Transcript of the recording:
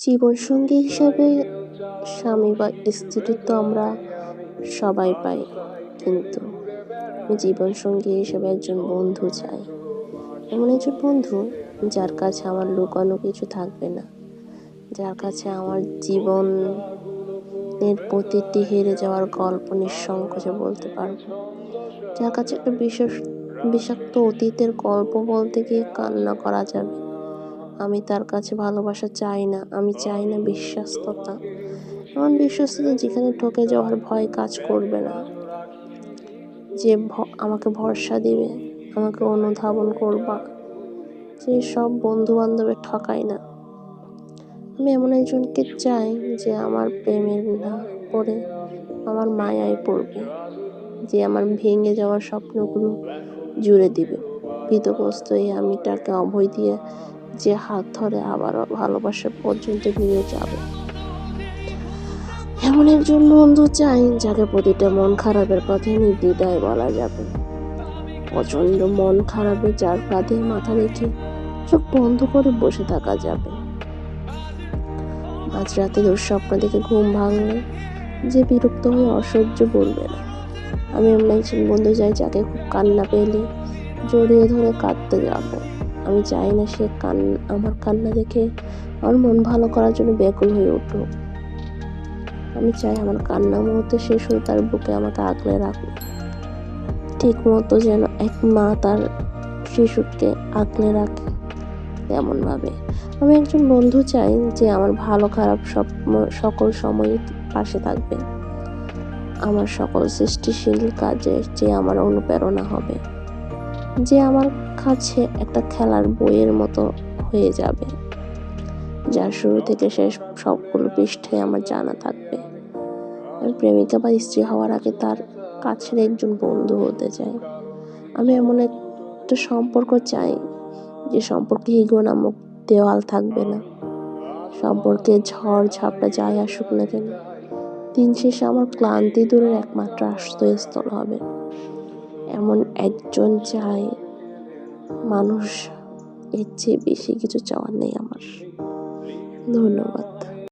জীবনসঙ্গী হিসাবে স্বামী বা স্ত্রী তো আমরা সবাই পাই, কিন্তু জীবনসঙ্গী হিসেবে একজন বন্ধু চাই। এমন একজন বন্ধু যার কাছে আমার লুকানো কিছু থাকবে না, যার কাছে আমার জীবনের প্রতিটি হেরে যাওয়ার গল্প নিঃসংকোচে বলতে পারব। যার কাছে একটা বিশেষ, বিষাক্ত অতীতের গল্প বলতে গিয়ে কান্না করা যাবে। আমি তার কাছে ভালোবাসা চাই না, আমি চাই না বিশ্বাস্ততা। এমন বিশ্বস্ততা যেখানে ঠকে যাওয়ার ভয় কাজ করবে না। যে আমাকে ভরসা দিবে, আমাকে অনুধাবন করবা। যে সব বন্ধু বান্ধবের ঠকায় না। আমি এমন একজনকে চাই যে আমার প্রেমের না পড়ে আমার মায়ায় পড়বে, যে আমার ভেঙে যাওয়ার স্বপ্নগুলো জুড়ে দিবে। ভীতগ্রস্ত এই আমিটাকে অভয় দিয়ে যে হাত ধরে আবারও ভালোবাসা পর্যন্ত নিয়ে যাবে। এমন একজন বন্ধু চাই যাকে প্রতিটা মন খারাপের কথা নির্দ্বিধায় বলা যাবে। প্রচণ্ড মন খারাপে যার কাঁধে মাথা রেখে চোখ বন্ধ করে বসে থাকা যাবে। আজ রাতে দুঃস্বপ্ন দেখে ঘুম ভাঙলে যে বিরক্ত হয়ে অসহ্য বলবে না। আমি এমন একজন বন্ধু চাই যাকে খুব কান্না পেলে জড়িয়ে ধরে কাঁদতে যাব। আমি চাই না সে কান, আমার কান্না দেখে আমার মন ভালো করার জন্য ব্যাকুল হয়ে উঠুক। আমি চাই আমার কান্না মুহূর্তে শেষ হয়ে তার বুকে আমাকে আগলে রাখুক। ঠিক মতো যেন এক মা তার শিশুকে আগলে রাখে তেমনভাবে আমি একজন বন্ধু চাই যে আমার ভালো খারাপ সব সকল সময় পাশে থাকবে। আমার সকল সৃষ্টিশীল কাজে যে আমার অনুপ্রেরণা হবে। যে আমার কাছে একটা খেলার বইয়ের মতো হয়ে যাবে, যার শুরু থেকে শেষ সবগুলো পৃষ্ঠে আমার জানা থাকবে। আমি প্রেমিকা বা স্ত্রী হওয়ার আগে তার কাছের একজন বন্ধু হতে চাই। আমি এমন একটা সম্পর্ক চাই যে সম্পর্কে ইগো নামক দেওয়াল থাকবে না। সম্পর্কে ঝড় ঝাপটা যাই আসুক না কেন, দিন শেষে আমার ক্লান্তি দূরের একমাত্র আশ্রয়স্থল হবে। এমন একজন চাই মানুষ এর চেয়ে বেশি কিছু চাওয়ার নেই আমার। ধন্যবাদ।